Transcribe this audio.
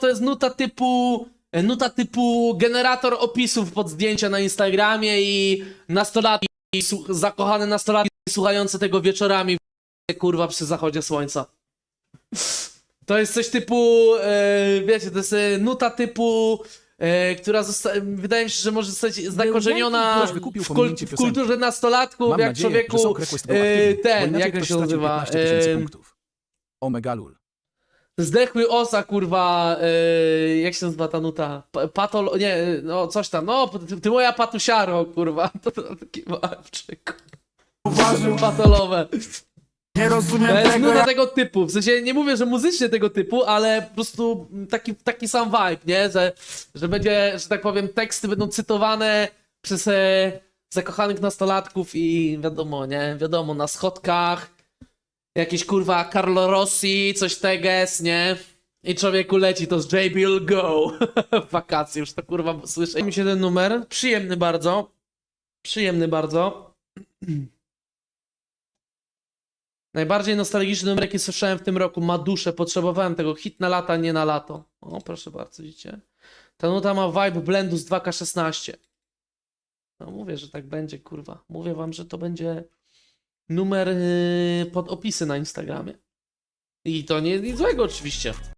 to jest nuta typu nuta typu generator opisów pod zdjęcia na Instagramie i nastolatki, zakochane nastolatki słuchające tego wieczorami kurwa przy zachodzie słońca. To jest coś typu, e, wiecie, to jest e, nuta typu, e, która wydaje mi się, że może zostać zakorzeniona w, kul- w kulturze nastolatków, Mam jak nadzieję, człowieku, bo ten, jak to się nazywa, 15 tysięcy Zdechły osa, kurwa, e, jak się nazywa ta nuta? Pa- Patol, nie, no coś tam, no, ty, ty moja patusiaro, kurwa, to, to taki łapczyk. Patolowe. Nie rozumiem To jest tego, nuta jak tego typu, w sensie nie mówię, że muzycznie tego typu, ale po prostu taki, taki sam vibe, nie, że, że będzie, że tak powiem, teksty będą cytowane przez e, zakochanych nastolatków i wiadomo, nie, wiadomo, na schodkach, jakieś kurwa Carlo Rossi, coś teges, nie? I człowieku leci to z JBL Go wakacje, już to kurwa słyszę. Mi się ten numer, przyjemny bardzo, przyjemny bardzo. Najbardziej nostalgiczny numer, jaki słyszałem w tym roku, ma duszę, potrzebowałem tego, hit na lata, nie na lato. O, proszę bardzo, widzicie? Ta nuta ma vibe blendu z 2K16. No mówię, że tak będzie, kurwa. Mówię wam, że to będzie numer yy, pod opisy na Instagramie. I to nie nic złego oczywiście.